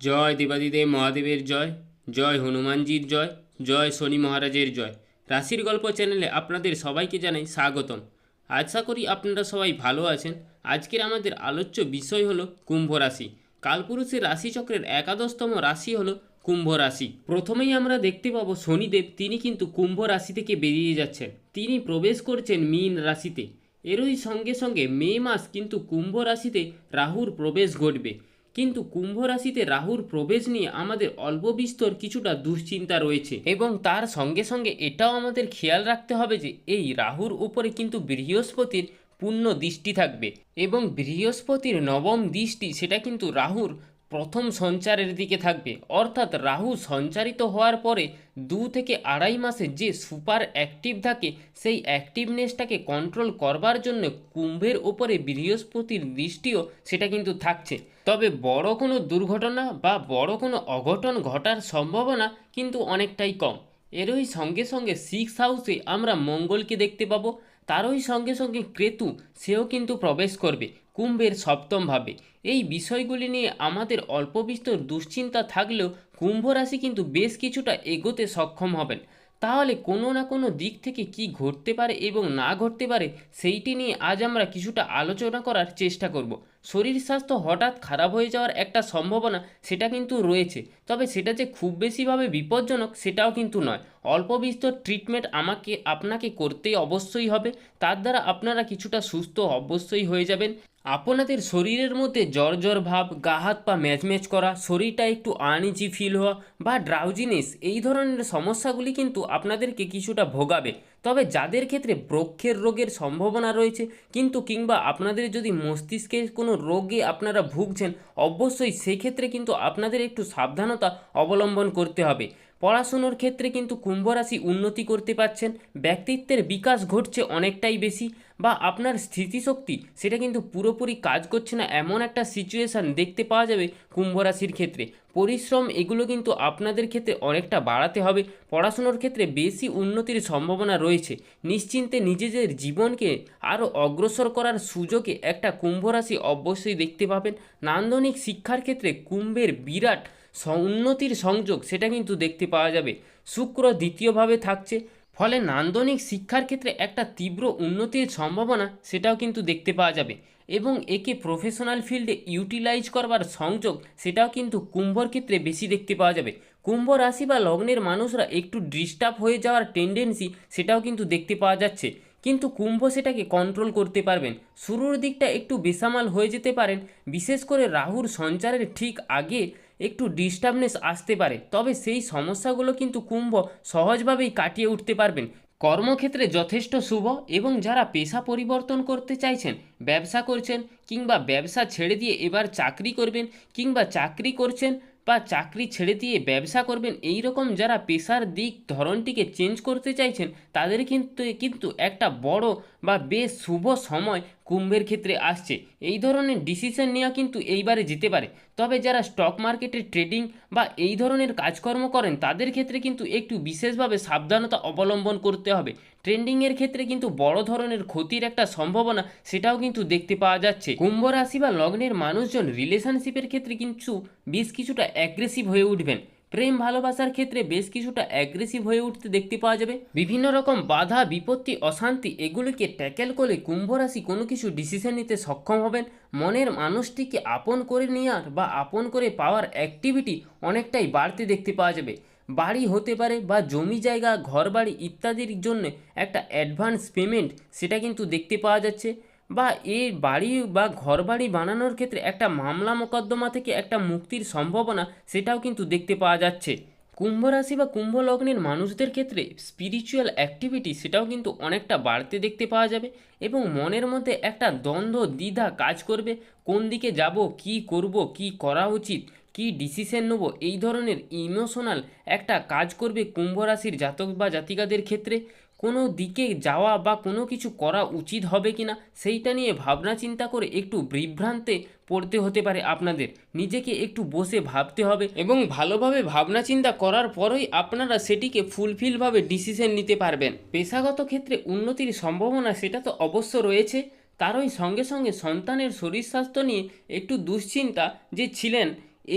জয় দেবাদিদেব মহাদেবের জয় জয় হনুমানজির জয় জয় শনি মহারাজের জয়। রাশির গল্প চ্যানেলে আপনাদের সবাইকে জানাই স্বাগতম। আশা করি আপনারা সবাই ভালো আছেন। আজকের আমাদের আলোচ্য বিষয় হলো কুম্ভ রাশি। কালপুরুষের রাশিচক্রের একাদশতম রাশি হলো কুম্ভ রাশি। প্রথমেই আমরা দেখতে পাবো শনিদেব, তিনি কিন্তু কুম্ভ রাশি থেকে বেরিয়ে যাচ্ছেন। তিনি প্রবেশ করছেন মীন রাশিতে। এরই সঙ্গে সঙ্গে মে মাস কিন্তু কুম্ভ রাশিতে রাহুর প্রবেশ ঘটবে। কিন্তু কুম্ভ রাশিতে রাহুর প্রবেশ নিয়ে আমাদের অল্প বিস্তর কিছুটা দুশ্চিন্তা রয়েছে। এবং তার সঙ্গে সঙ্গে এটাও আমাদের খেয়াল রাখতে হবে যে এই রাহুর উপরে কিন্তু বৃহস্পতির পূর্ণ দৃষ্টি থাকবে। এবং বৃহস্পতির নবম দৃষ্টি, সেটা কিন্তু রাহুর প্রথম সঞ্চারের দিকে থাকবে। অর্থাৎ রাহু সঞ্চারিত হওয়ার পরে দু থেকে আড়াই মাসে যে সুপার অ্যাক্টিভ থাকে, সেই অ্যাক্টিভনেসটাকে কন্ট্রোল করবার জন্য কুম্ভের ওপরে বৃহস্পতির দৃষ্টিও সেটা কিন্তু থাকছে। তবে বড় কোনো দুর্ঘটনা বা বড় কোনো অঘটন ঘটার সম্ভাবনা কিন্তু অনেকটাই কম। এরই সঙ্গে সঙ্গে সিক্স হাউসে আমরা মঙ্গলকে দেখতে পাবো। তারই সঙ্গে সঙ্গে ক্রেতু সেও কিন্তু প্রবেশ করবে। কুম্ভের সপ্তম ভাবে। এই বিষয়গুলি নিয়ে আমাদের অল্প বিস্তর দুশ্চিন্তা থাকলেও কুম্ভ রাশি কিন্তু বেশ কিছুটা এগোতে সক্ষম হবেন। তাহলে কোনো না কোনো দিক থেকে কি ঘটতে পারে এবং না ঘটতে পারে, সেইটি নিয়ে আজ আমরা কিছুটা আলোচনা করার চেষ্টা করব। শরীর স্বাস্থ্য হঠাৎ খারাপ হয়ে যাওয়ার একটা সম্ভাবনা সেটা কিন্তু রয়েছে। তবে সেটা যে খুব বেশিভাবে বিপজ্জনক সেটাও কিন্তু নয়। অল্প বিস্তর ট্রিটমেন্ট আমাকে, আপনাকে করতেই অবশ্যই হবে। তার দ্বারা আপনারা কিছুটা সুস্থ অবশ্যই হয়ে যাবেন। আপনাদের শরীরের মধ্যে জ্বর জ্বর ভাব, গা হাত পা ম্যাচ ম্যাচ করা, শরীরটা একটু আনইজি ফিল হওয়া বা ড্রাউজিনেস এই ধরনের সমস্যাগুলি কিন্তু আপনাদেরকে কিছুটা ভোগাবে। তবে যাদের ক্ষেত্রে বৃক্ষের রোগের সম্ভাবনা রয়েছে, কিন্তু কিংবা আপনাদের যদি মস্তিষ্কে কোনো রোগে আপনারা ভুগছেন, অবশ্যই সেক্ষেত্রে কিন্তু আপনাদের একটু সাবধানতা অবলম্বন করতে হবে। পড়াশুনোর ক্ষেত্রে কিন্তু কুম্ভ রাশি উন্নতি করতে পারছেন। ব্যক্তিত্বের বিকাশ ঘটছে অনেকটাই বেশি বা আপনার স্থিতিশক্তি সেটা কিন্তু পুরোপুরি কাজ করছে না এমন একটা সিচুয়েশান দেখতে পাওয়া যাবে কুম্ভ রাশির ক্ষেত্রে। পরিশ্রম এগুলো কিন্তু আপনাদের ক্ষেত্রে অনেকটা বাড়াতে হবে। পড়াশুনোর ক্ষেত্রে বেশি উন্নতির সম্ভাবনা রয়েছে। নিশ্চিন্তে নিজেদের জীবনকে আরও অগ্রসর করার সুযোগে একটা কুম্ভ রাশি অবশ্যই দেখতে পাবেন। নান্দনিক শিক্ষার ক্ষেত্রে কুম্ভের বিরাট উন্নতির সংযোগ, সেটা কিন্তু দেখতে পাওয়া যাবে। শুক্র দ্বিতীয়ভাবে থাকছে, ফলে নান্দনিক শিক্ষার ক্ষেত্রে একটা তীব্র উন্নতির সম্ভাবনা সেটাও কিন্তু দেখতে পাওয়া যাবে। এবং একে প্রফেশনাল ফিল্ডে ইউটিলাইজ করবার সংযোগ, সেটাও কিন্তু কুম্ভর ক্ষেত্রে বেশি দেখতে পাওয়া যাবে। কুম্ভ রাশি বা লগ্নের মানুষরা একটু ডিস্টার্ব হয়ে যাওয়ার টেন্ডেন্সি সেটাও কিন্তু দেখতে পাওয়া যাচ্ছে। কিন্তু কুম্ভ সেটাকে কন্ট্রোল করতে পারবেন। শুরুর দিকটা একটু বেসামাল হয়ে যেতে পারেন। বিশেষ করে রাহুর সঞ্চারের ঠিক আগে একটু ডিস্টার্বনেস আসতে পারে, তবে সেই সমস্যাগুলো কিন্তু কুম্ভ সহজভাবেই কাটিয়ে উঠতে পারবেন। কর্মক্ষেত্রে যথেষ্ট শুভ এবং যারা পেশা পরিবর্তন করতে চাইছেন, ব্যবসা করছেন কিংবা ব্যবসা ছেড়ে দিয়ে এবার চাকরি করবেন কিংবা চাকরি করছেন বা চাকরি ছেড়ে দিয়ে ব্যবসা করবেন, এই রকম যারা পেশার দিক ধরনটিকে চেঞ্জ করতে চাইছেন, তাদের কিন্তু কিন্তু একটা বড় বা বেশ শুভ সময় কুম্ভের ক্ষেত্রে আসছে। এই ধরনের ডিসিশন নেওয়া কিন্তু এইবারে যেতে পারে। তবে যারা স্টক মার্কেটে ট্রেডিং বা এই ধরনের কাজকর্ম করেন, তাদের ক্ষেত্রে কিন্তু একটু বিশেষভাবে সাবধানতা অবলম্বন করতে হবে। ট্রেন্ডিংয়ের ক্ষেত্রে কিন্তু বড় ধরনের ক্ষতির একটা সম্ভাবনা সেটাও কিন্তু দেখতে পাওয়া যাচ্ছে। কুম্ভ রাশি বা লগ্নের মানুষজন রিলেশনশিপের ক্ষেত্রে কিন্তু বেশ কিছুটা অ্যাগ্রেসিভ হয়ে উঠবেন। প্রেম ভালোবাসার ক্ষেত্রে বেশ কিছুটা অ্যাগ্রেসিভ হয়ে উঠতে দেখতে পাওয়া যাবে। বিভিন্ন রকম বাধা, বিপত্তি, অশান্তি এগুলিকে ট্যাকেল করে কুম্ভ রাশি কোনো কিছু ডিসিশন নিতে সক্ষম হবেন। মনের মানুষটিকে আপন করে নেওয়ার বা আপন করে পাওয়ার অ্যাক্টিভিটি অনেকটাই বাড়তে দেখতে পাওয়া যাবে। বাড়ি হতে পারে বা জমি জায়গা ঘর বাড়ি ইত্যাদির জন্য একটা অ্যাডভান্স পেমেন্ট সেটা কিন্তু দেখতে পাওয়া যাচ্ছে। বা এই বাড়ি বা ঘর বাড়ি বানানোর ক্ষেত্রে একটা মামলা মোকদ্দমা থেকে একটা মুক্তির সম্ভাবনা সেটাও কিন্তু দেখতে পাওয়া যাচ্ছে। কুম্ভ রাশি বা কুম্ভ লগ্নের মানুষদের ক্ষেত্রে স্পিরিচুয়াল অ্যাক্টিভিটি সেটাও কিন্তু অনেকটা বাড়তে দেখতে পাওয়া যাবে এবং মনের মধ্যে একটা দ্বন্দ্ব, দ্বিধা কাজ করবে। কোন দিকে যাব, কি করব, কি করা উচিত, কি ডিসিশন নেব, এই ধরনের ইমোশনাল একটা কাজ করবে কুম্ভ রাশির জাতক বা জাতিকাদের ক্ষেত্রে। কোনো দিকে যাওয়া বা কোনো কিছু করা উচিত হবে কি না, সেইটা নিয়ে ভাবনা চিন্তা করে একটু বিভ্রান্তে পড়তে হতে পারে আপনাদের। নিজেকে একটু বসে ভাবতে হবে এবং ভালোভাবে ভাবনা চিন্তা করার পরই আপনারা সেটিকে ফুলফিলভাবে ডিসিশন নিতে পারবেন। পেশাগত ক্ষেত্রে উন্নতির সম্ভাবনা সেটা তো অবশ্য রয়েছে। তারই সঙ্গে সঙ্গে সন্তানের শরীর স্বাস্থ্য নিয়ে একটু দুশ্চিন্তা যে ছিলেন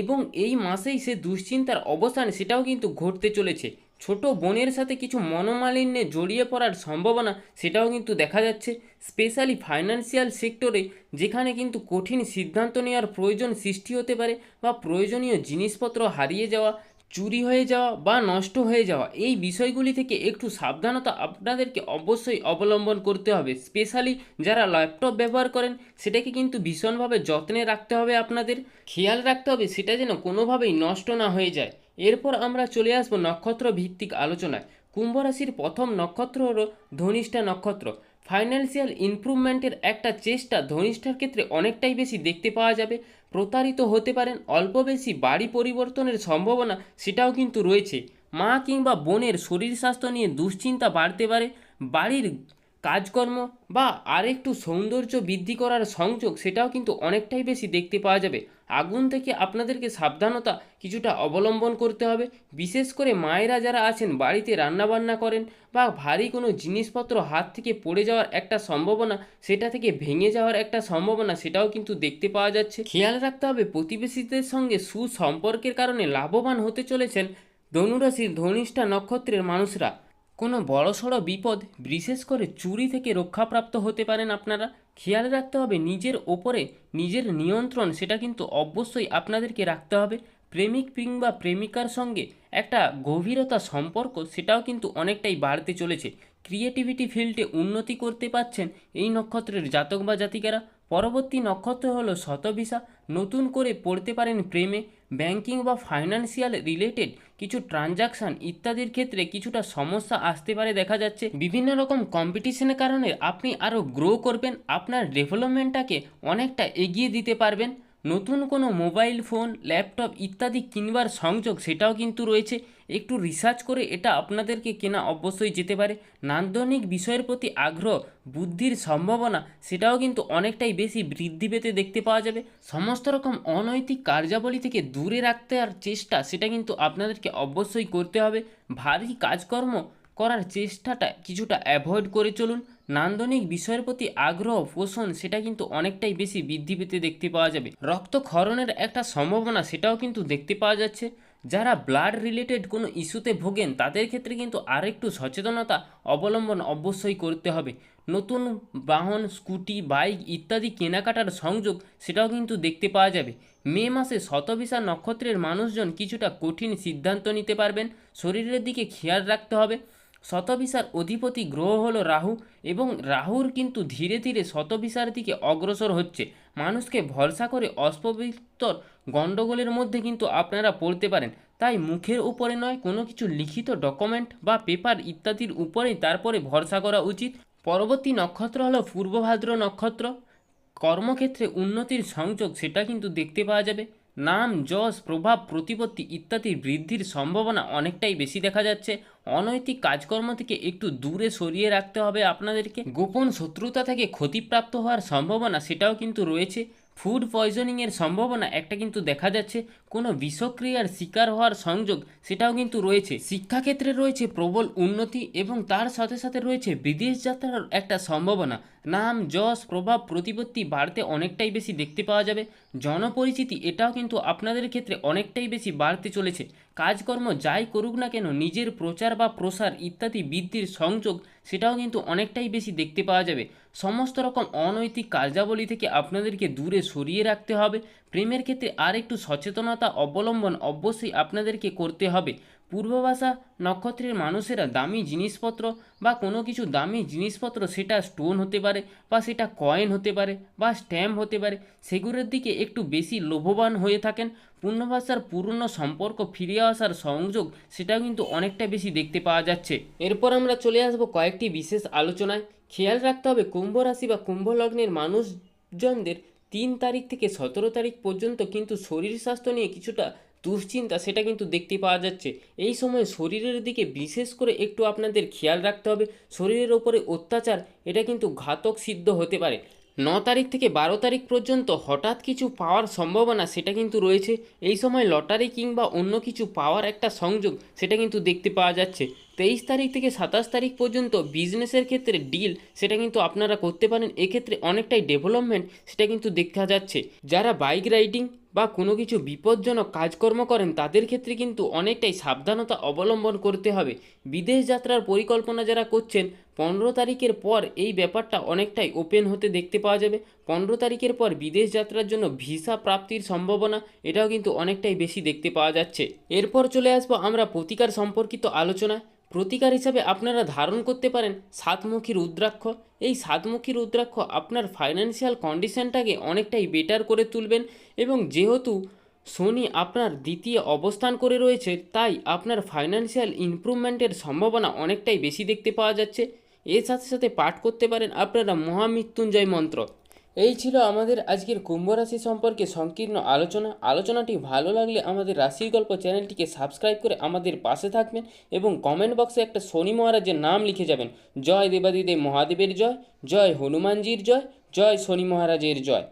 এবং এই মাসেই সে দুশ্চিন্তার অবসান সেটাও কিন্তু ঘটতে চলেছে। ছোট বোনের সাথে কিছু মনোমালিন্যে জড়িয়ে পড়ার সম্ভাবনা সেটাও কিন্তু দেখা যাচ্ছে, স্পেশালি ফাইন্যান্সিয়াল সেক্টরে, যেখানে কিন্তু কঠিন সিদ্ধান্ত নেওয়ার প্রয়োজন সৃষ্টি হতে পারে বা প্রয়োজনীয় জিনিসপত্র হারিয়ে যাওয়া চুরি হয়ে যাওয়া বা নষ্ট হয়ে যাওয়া, এই বিষয়গুলি থেকে একটু সাবধানতা আপনাদেরকে অবশ্যই অবলম্বন করতে হবে। স্পেশালি যারা ল্যাপটপ ব্যবহার করেন, সেটাকে কিন্তু ভীষণভাবে যত্নে রাখতে হবে আপনাদের। খেয়াল রাখতে হবে সেটা যেন কোনোভাবেই নষ্ট না হয়ে যায়। এরপর আমরা চলে আসব নক্ষত্র ভিত্তিক আলোচনায়। কুম্ভ রাশির প্রথম নক্ষত্র হল ধনিষ্ঠা নক্ষত্র। ফাইন্যান্সিয়াল ইমপ্রুভমেন্টের একটা চেষ্টা ধনিষ্ঠার ক্ষেত্রে অনেকটাই বেশি দেখতে পাওয়া যাবে। প্রতারিত হতে পারেন, অল্প বেশি বাড়ি পরিবর্তনের সম্ভাবনা সেটাও কিন্তু রয়েছে। মা কিংবা বোনের শরীর স্বাস্থ্য নিয়ে দুশ্চিন্তা বাড়তে পারে, বাড়ির কাজকর্ম বা আরেকটু সৌন্দর্য বৃদ্ধি করার সংযোগ সেটাও কিন্তু অনেকটাই বেশি দেখতে পাওয়া যাবে। আগুন থেকে আপনাদেরকে সাবধানতা কিছুটা অবলম্বন করতে হবে। বিশেষ করে মায়েরা যারা আছেন, বাড়িতে রান্নাবান্না করেন বা ভারী কোনো জিনিসপত্র হাত থেকে পড়ে যাওয়ার একটা সম্ভাবনা, সেটা থেকে ভেঙে যাওয়ার একটা সম্ভাবনা, সেটাও কিন্তু দেখতে পাওয়া যাচ্ছে। খেয়াল রাখতে হবে, প্রতিবেশীদের সঙ্গে সুসম্পর্কের কারণে লাভবান হতে চলেছেন ধনুরাশির ধনিষ্ঠা নক্ষত্রের মানুষরা। কোনো বড়সড় বিপদ বিশেষ করে চুরি থেকে রক্ষাপ্রাপ্ত হতে পারেন আপনারা। খেয়াল রাখতে হবে নিজের ওপরে নিজের নিয়ন্ত্রণ, সেটা কিন্তু অবশ্যই আপনাদেরকে রাখতে হবে। প্রেমিক কিংবা প্রেমিকার সঙ্গে একটা গভীরতা সম্পর্ক, সেটাও কিন্তু অনেকটাই বাড়তে চলেছে। ক্রিয়েটিভিটি ফিল্ডে উন্নতি করতে পাচ্ছেন এই নক্ষত্রের জাতক বা জাতিকারা। পরবর্তী নক্ষত্র হলো শতভিসা নতুন করে পড়তে পারেন প্রেমে। ব্যাংকিং বা ফাইন্যান্সিয়াল রিলেটেড কিছু ট্রানজাকশান ইত্যাদির ক্ষেত্রে কিছুটা সমস্যা আসতে পারে দেখা যাচ্ছে। বিভিন্ন রকম কম্পিটিশনের কারণে আপনি আরও গ্রো করবেন, আপনার ডেভেলপমেন্টটাকে অনেকটা এগিয়ে দিতে পারবেন। নতুন কোনো মোবাইল ফোন, ল্যাপটপ ইত্যাদি কিনবার সংযোগ সেটাও কিন্তু রয়েছে। একটু রিসার্চ করে এটা আপনাদেরকে কেনা অবশ্যই যেতে পারে। নান্দনিক বিষয়ের প্রতি আগ্রহ, বুদ্ধির সম্ভাবনা সেটাও কিন্তু অনেকটাই বেশি বৃদ্ধি পেতে দেখতে পাওয়া যাবে। সমস্ত রকম অনৈতিক কার্যাবলী থেকে দূরে রাখতে আর চেষ্টা সেটা কিন্তু আপনাদেরকে অবশ্যই করতে হবে। ভারী কাজকর্ম করার চেষ্টাটা কিছুটা অ্যাভয়েড করে চলুন। নান্দনিক বিষয়ের প্রতি আগ্রহ, পোষণ, সেটা কিন্তু অনেকটাই বেশি বৃদ্ধি পেতে দেখতে পাওয়া যাবে। রক্তক্ষরণের একটা সম্ভাবনা, সেটাও কিন্তু দেখতে পাওয়া যাচ্ছে। যারা ব্লাড রিলেটেড কোনো ইস্যুতে ভোগেন, তাদের ক্ষেত্রে কিন্তু আরেকটু সচেতনতা অবলম্বন অবশ্যই করতে হবে। নতুন বাহন, স্কুটি, বাইক ইত্যাদি কেনাকাটার সংযোগ, সেটাও কিন্তু দেখতে পাওয়া যাবে। মে মাসে শতবিশা নক্ষত্রের মানুষজন কিছুটা কঠিন সিদ্ধান্ত নিতে পারবেন। শরীরের দিকে খেয়াল রাখতে হবে। শতবিশার অধিপতি গ্রহ হলো রাহু এবং রাহুর কিন্তু ধীরে ধীরে শতবিশার দিকে অগ্রসর হচ্ছে। মানুষকে ভরসা করে অস্পবিত্তর গণ্ডগোলের মধ্যে কিন্তু আপনারা পড়তে পারেন। তাই মুখের উপরে নয়, কোনো কিছু লিখিত ডকুমেন্ট বা পেপার ইত্যাদির উপরেই তারপরে ভরসা করা উচিত। পরবর্তী নক্ষত্র হলো পূর্বভাদ্র নক্ষত্র। কর্মক্ষেত্রে উন্নতির সংযোগ, সেটা কিন্তু দেখতে পাওয়া যাবে। নাম, যশ, প্রভাব, প্রতিপত্তি ইত্যাদি বৃদ্ধির সম্ভাবনা অনেকটাই বেশি দেখা যাচ্ছে। অনৈতিক কাজকর্ম থেকে একটু দূরে সরিয়ে রাখতে হবে আপনাদেরকে। গোপন শত্রুতা থেকে ক্ষতিপ্রাপ্ত হওয়ার সম্ভাবনা সেটাও কিন্তু রয়েছে। ফুড পয়জনিংয়ের সম্ভাবনা একটা কিন্তু দেখা যাচ্ছে। কোনো বিষক্রিয়ার শিকার হওয়ার সংযোগ সেটাও কিন্তু রয়েছে। শিক্ষাক্ষেত্রে রয়েছে প্রবল উন্নতি এবং তার সাথে সাথে রয়েছে বিদেশ যাত্রার একটা সম্ভাবনা। নাম, যশ, প্রভাব, প্রতিপত্তি বাড়তে অনেকটাই বেশি দেখতে পাওয়া যাবে। জনপরিচিতি, এটাও কিন্তু আপনাদের ক্ষেত্রে অনেকটাই বেশি বাড়তে চলেছে। কাজকর্ম যাই করুক না কেন, নিজের প্রচার বা প্রসার ইত্যাদি বৃদ্ধির সংযোগ, সেটাও কিন্তু অনেকটাই বেশি দেখতে পাওয়া যাবে। সমস্ত রকম অনৈতিক কার্যাবলী থেকে আপনাদেরকে দূরে সরিয়ে রাখতে হবে। প্রেমের ক্ষেত্রে আর একটু সচেতনতা অবলম্বন অবশ্যই আপনাদেরকে করতে হবে। পূর্ববাসা নক্ষত্রের মানুষেরা দামি জিনিসপত্র বা কোনো কিছু দামি জিনিসপত্র, সেটা স্টোন হতে পারে বা সেটা কয়েন হতে পারে বা স্ট্যাম্প হতে পারে, সেগুলোর দিকে একটু বেশি লোভবান হয়ে থাকেন। পূর্ণভাষার পুরনো সম্পর্ক ফিরে আসার সংযোগ, সেটাও কিন্তু অনেকটা বেশি দেখতে পাওয়া যাচ্ছে। এরপর আমরা চলে আসব কয়েকটি বিশেষ আলোচনায়। খেয়াল রাখতে হবে, কুম্ভ রাশি বা কুম্ভ লগ্নের মানুষজনদের তিন তারিখ থেকে সতেরো তারিখ পর্যন্ত কিন্তু শরীর স্বাস্থ্য নিয়ে কিছুটা দুশ্চিন্তা সেটা কিন্তু দেখতে পাওয়া যাচ্ছে। এই সময় শরীরের দিকে বিশেষ করে একটু আপনাদের খেয়াল রাখতে হবে। শরীরের ওপরে অত্যাচার, এটা কিন্তু ঘাতক সিদ্ধ হতে পারে। ন তারিখ থেকে বারো তারিখ পর্যন্ত হঠাৎ কিছু পাওয়ার সম্ভাবনা সেটা কিন্তু রয়েছে। এই সময় লটারি কিংবা অন্য কিছু পাওয়ার একটা সংযোগ সেটা কিন্তু দেখতে পাওয়া যাচ্ছে। তেইশ তারিখ থেকে সাতাশ তারিখ পর্যন্ত বিজনেসের ক্ষেত্রে ডিল সেটা কিন্তু আপনারা করতে পারেন। এক্ষেত্রে অনেকটাই ডেভেলপমেন্ট সেটা কিন্তু দেখা যাচ্ছে। যারা বাইক রাইডিং বা কোনো কিছু বিপজ্জনক কাজকর্ম করেন, তাদের ক্ষেত্রে কিন্তু অনেকটাই সাবধানতা অবলম্বন করতে হবে। বিদেশ যাত্রার পরিকল্পনা যারা করছেন, পনেরো তারিখের পর এই ব্যাপারটা অনেকটাই ওপেন হতে দেখতে পাওয়া যাবে। পনেরো তারিখের পর বিদেশ যাত্রার জন্য ভিসা প্রাপ্তির সম্ভাবনা, এটাও কিন্তু অনেকটাই বেশি দেখতে পাওয়া যাচ্ছে। এরপর চলে আসব আমরা প্রতিকার সম্পর্কিত আলোচনায়। প্রতিকার হিসাবে আপনারা ধারণ করতে পারেন সাতমুখী রুদ্রাক্ষ। এই সাতমুখী রুদ্রাক্ষ আপনার ফাইন্যান্সিয়াল কন্ডিশনটাকে অনেকটাই বেটার করে তুলবেন এবং যেহেতু শনি আপনার দ্বিতীয় অবস্থান করে রয়েছে, তাই আপনার ফাইন্যান্সিয়াল ইমপ্রুভমেন্টের সম্ভাবনা অনেকটাই বেশি দেখতে পাওয়া যাচ্ছে। এর সাথে সাথে পাঠ করতে পারেন আপনারা মহামৃত্যুঞ্জয় মন্ত্র। এই ছিল আমাদের আজকের কুম্ভ রাশি সম্পর্কে সংকীর্ণ আলোচনা। আলোচনাটি ভালো লাগলে আমাদের রাশির গল্প চ্যানেলটিকে সাবস্ক্রাইব করে আমাদের পাশে থাকবেন এবং কমেন্ট বক্সে একটা শনি মহারাজের নাম লিখে যাবেন। জয় দেবাদিদেব মহাদেবের জয় জয় হনুমানজির জয় জয় শনি মহারাজের জয়।